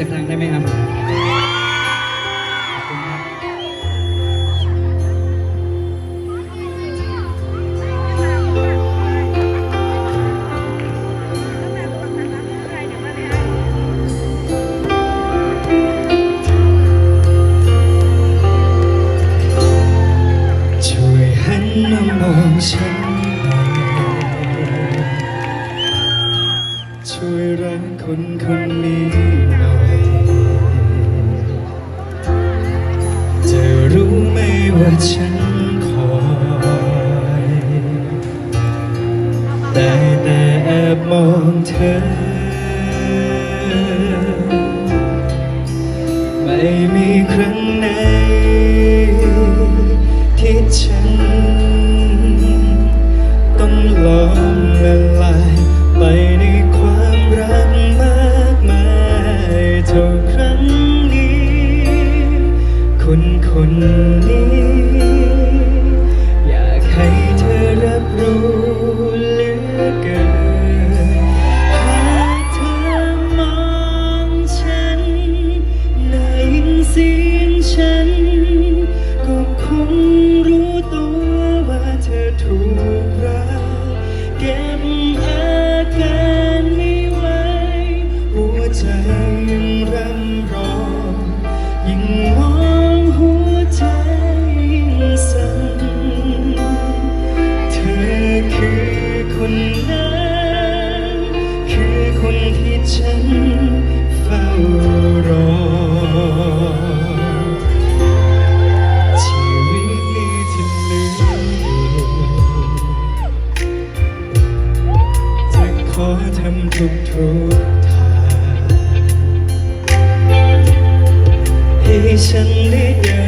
สักครั้งได้ไหมครับช่วยหันมามองฉันช่วยรักคนคนนี้หน่อย ไหมว่าฉันคอยได้แต่แอบมองเธอ ไม่มีครั้งไหนที่ฉันต้องลอง คนนี้ อยากให้เธอรับรู้เหลือเกินหากเธอมองฉันได้ยินเสียงฉัน ก็คงรู้ตัวว่าเธอถูกรักเก็บอา ฉันเฝ้ารอ ชีวิตนี้ที่เหลืออยู่จะขอทำทุกทุกทางให้ฉันได้เดิน